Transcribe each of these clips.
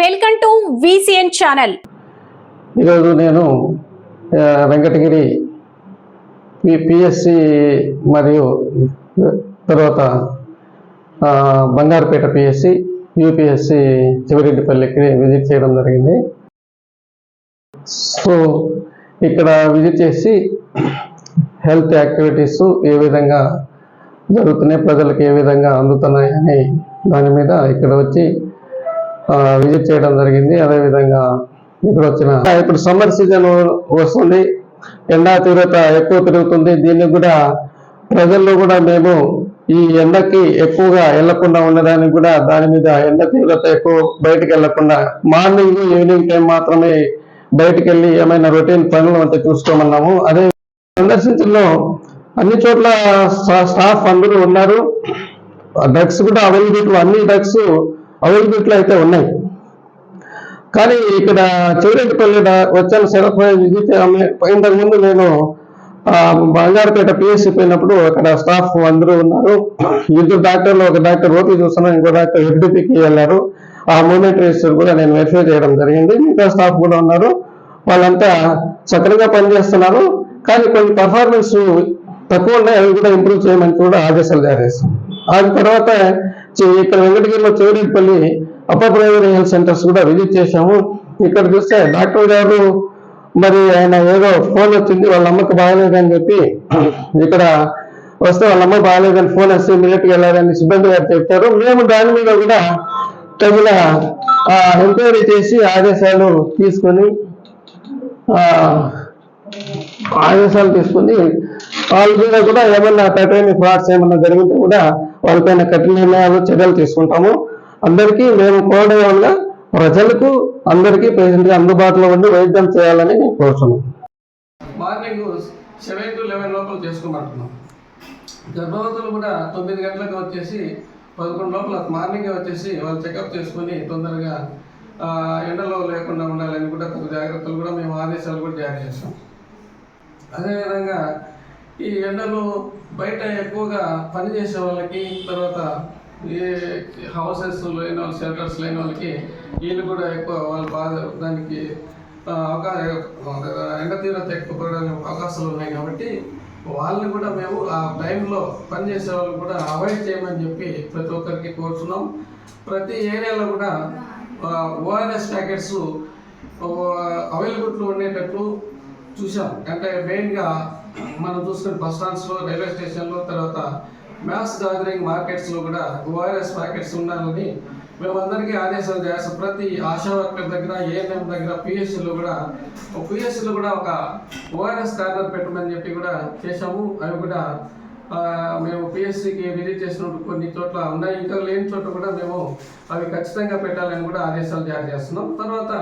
Welcome to VCN channel. ఈరోజు నేను Venkatagiri P PSC మరియు తర్వాత బంగారుపేట పిఎస్సి యూపీఎస్సి చివరెడ్డిపల్లికి విజిట్ చేయడం జరిగింది. సో ఇక్కడ విజిట్ చేసి హెల్త్ యాక్టివిటీస్ ఏ విధంగా జరుగుతున్నాయి ప్రజలకు ఏ విధంగా అందుతున్నాయి అని దాని మీద ఇక్కడ వచ్చి విజిట్ చేయడం జరిగింది. అదేవిధంగా ఇక్కడ వచ్చిన ఇప్పుడు సమ్మర్ సీజన్ వస్తుంది. ఎండా తీవ్రత ఎక్కువ పెరుగుతుంది. దీనికి కూడా ప్రజల్లో కూడా మేము ఈ ఎండకి ఎక్కువగా వెళ్ళకుండా ఉండడానికి కూడా దాని మీద ఎండ తీవ్రత ఎక్కువ బయటకు వెళ్ళకుండా మార్నింగ్ ఈవినింగ్ టైం మాత్రమే బయటకు వెళ్ళి ఏమైనా రొటీన్ పనులు అంటే చూసుకోమన్నాము. అదే సందర్శించడంలో అన్ని చోట్ల స్టాఫ్ అందరూ ఉన్నారు. డ్రగ్స్ కూడా అవైలబిలిటీ అన్ని డ్రగ్స్ అవైలబిలిటీ అయితే ఉన్నాయి. కానీ ఇక్కడ చివరెడ్డిపల్లి వచ్చాను సెలవు విజిట్ ఇంతకు ముందు నేను ఆ, బంగారుపేట పిఎస్సి పోయినప్పుడు అక్కడ స్టాఫ్ అందరూ ఉన్నారు. ఇద్దరు డాక్టర్లు ఒక డాక్టర్ ఓపీ చూస్తున్నాను ఇంకో డాక్టర్ ఎఫ్డిపికి వెళ్ళారు ఆ మూమెంట్ రిజిస్టర్ కూడా నేను వెరిఫై చేయడం జరిగింది. మిగతా స్టాఫ్ కూడా ఉన్నారు. వాళ్ళంతా చక్కగా పనిచేస్తున్నారు. కానీ కొన్ని పర్ఫార్మెన్స్ తక్కువ ఉన్నాయి అవి కూడా ఇంప్రూవ్ చేయమని కూడా ఆదేశాలు జారీ ఆ తర్వాత ఇక్కడ వెంకటగిరిలో Chivaripalli upper primary health centers కూడా విజిట్ చేశాము. ఇక్కడ చూస్తే డాక్టర్ గారు మరి ఆయన ఏదో ఫోన్ వచ్చింది వాళ్ళ అమ్మకి బాగలేదని చెప్పి ఇక్కడ వస్తే వాళ్ళ అమ్మ బాగలేదని ఫోన్ వస్తే ఇమీడియట్ వెళ్ళారని సిబ్బంది గారు చెప్తారు మేము దాని మీద కూడా తగిన ఎంక్వైరీ చేసి ఆదేశాలు తీసుకొని ఆదేశాలు తీసుకుని వాళ్ళ మీద కూడా ఏమన్నా కఠిన ఫ్రాడ్స్ ఏమన్నా జరిగితే కూడా వాళ్ళపైన కఠిన నిర్ణయాలు చర్యలు తీసుకుంటాము. అందరికీ మేము కోరడంగా ప్రజలకు అందరికీ పేషెంట్ అందుబాటులో ఉండి వైద్యం చేయాలని నేను కోరుతున్నాను మార్నింగ్ సెవెన్ టు లెవెన్ లోపల చేసుకోమంటున్నాం గర్భవతులు కూడా తొమ్మిది గంటలకు వచ్చేసి పదకొండు లోపల మార్నింగ్ వచ్చేసి వాళ్ళు చెకప్ చేసుకుని తొందరగా ఎండలో లేకుండా ఉండాలని కూడా తగు జాగ్రత్తలు కూడా మేము ఆదేశాలు కూడా జారీ చేస్తాం. అదేవిధంగా ఈ ఎండలో బయట ఎక్కువగా పనిచేసే వాళ్ళకి తర్వాత ఏ హౌసెస్ లేని వాళ్ళు షెల్టర్స్ లేని వాళ్ళకి వీళ్ళు కూడా ఎక్కువ వాళ్ళు బాగా దానికి అవకాశం ఎండ తీవ్రత ఎక్కువ పడడానికి అవకాశాలు ఉన్నాయి కాబట్టి వాళ్ళని కూడా మేము ఆ టైంలో పనిచేసే వాళ్ళు కూడా అవాయిడ్ చేయమని చెప్పి ప్రతి ఒక్కరికి కోరుతున్నాం ప్రతి ఏరియాలో కూడా ఓఆర్ఎస్ ప్యాకెట్స్ అవైలబుల్లో ఉండేటట్లు చూసాం అంటే మెయిన్గా మనం చూసుకుని బస్ స్టాండ్స్లో రైల్వే స్టేషన్లో తర్వాత మ్యాస్ గాదరింగ్ మార్కెట్స్లో కూడా ఓఆర్ఎస్ ప్యాకెట్స్ ఉండాలని మేమందరికీ ఆదేశాలు చేస్తాం. ప్రతి ఆశా వర్కర్ దగ్గర ఏఎన్ఎం దగ్గర పిఎస్సీలో కూడా పిఎస్సీలో కూడా ఒక ఓఆర్ఎస్ కార్నర్ పెట్టమని చెప్పి కూడా చేశాము. అవి కూడా మేము పిఎస్సికి విజిట్ చేసినప్పుడు కొన్ని చోట్ల ఉన్నాయి. ఇంకా లేని చోట్ల కూడా మేము అవి ఖచ్చితంగా పెట్టాలని కూడా ఆదేశాలు జారీ చేస్తున్నాం. తర్వాత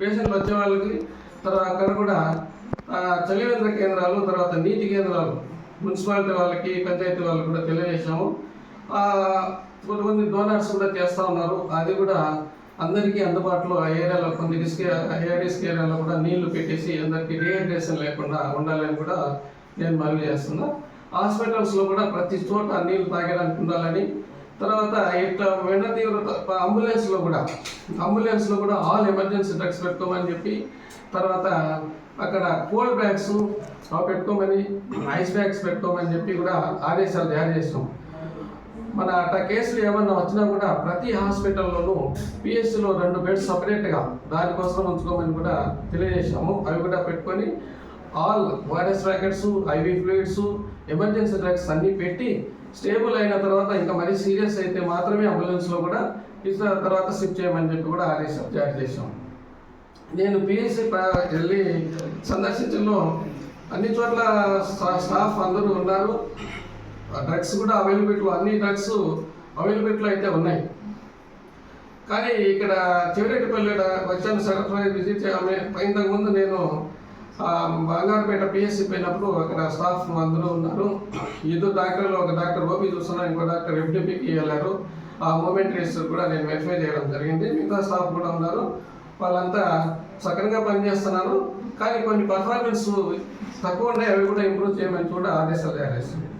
పేషెంట్లు వచ్చే వాళ్ళకి తర్వాత అక్కడ కూడా చలివేంద్ర కేంద్రాలు తర్వాత నీటి కేంద్రాలు మున్సిపాలిటీ వాళ్ళకి పంచాయతీ వాళ్ళకి కూడా తెలియజేశాము. కొంతమంది డోనర్స్ కూడా చేస్తూ ఉన్నారు. అది కూడా అందరికీ అందుబాటులో ఆ ఏరియాలో కొన్ని రిస్క్ ఏరియాస్క్ ఏరియాలో కూడా నీళ్ళు పెట్టేసి అందరికీ డిహైడ్రేషన్ లేకుండా ఉండాలని కూడా నేను మనవి చేస్తున్నా. హాస్పిటల్స్లో కూడా ప్రతి చోట నీళ్ళు తాగడానికి ఉండాలని తర్వాత ఇట్లా వెంట తీవ్రత అంబులెన్స్లో కూడా అంబులెన్స్లో కూడా ఆల్ ఎమర్జెన్సీ డ్రగ్స్ పెట్టుకోమని చెప్పి తర్వాత అక్కడ కోల్డ్ బ్యాగ్స్ పెట్టుకోమని ఐస్ బ్యాగ్స్ పెట్టుకోమని చెప్పి కూడా ఆదేశాలు జారీ చేస్తాం. మన అట్లా కేసులు ఏమన్నా వచ్చినా కూడా ప్రతి హాస్పిటల్లోనూ పిఎస్సిలో రెండు బెడ్స్ సపరేట్గా దానికోసం ఉంచుకోమని కూడా తెలియజేశాము. అవి కూడా పెట్టుకొని all virus packets IV fluids emergency drugs అన్నీ పెట్టి స్టేబుల్ అయిన తర్వాత ఇంకా మరీ సీరియస్ అయితే మాత్రమే అంబులెన్స్లో కూడా ఇతర తర్వాత షిఫ్ట్ చేయమని చెప్పి కూడా ఆదేశం జారీ చేశాము నేను పిఎస్సి వెళ్ళి సందర్శించడంలో అన్ని చోట్ల స్టాఫ్ అందరూ ఉన్నారు. డ్రగ్స్ కూడా అవైలబిలిటీ అన్ని డ్రగ్స్ అవైలబిలిటీలో అయితే ఉన్నాయి. కానీ ఇక్కడ చివరెడ్డిపల్లి వచ్చాను సెక్రటరీ విజిట్ ఆమె ఇంతకుముందు నేను బంగారుపేట పిఎస్సి పోయినప్పుడు అక్కడ స్టాఫ్ అందరూ ఉన్నారు. ఇద్దరు డాక్టర్లు ఒక డాక్టర్ ఓపీ చూస్తున్నారు ఇంకో డాక్టర్ ఎంటీపీకి వెళ్ళారు. ఆ మూమెంట్ రిజిస్టర్ కూడా నేను వెరిఫై చేయడం జరిగింది. మిగతా స్టాఫ్ కూడా ఉన్నారు. వాళ్ళంతా సక్రమంగా పనిచేస్తున్నారు కానీ కొన్ని పర్ఫార్మెన్స్ తక్కువ ఉన్నాయి అవి కూడా ఇంప్రూవ్ చేయమని కూడా ఆదేశాలు జారీ చేస్తున్నాను.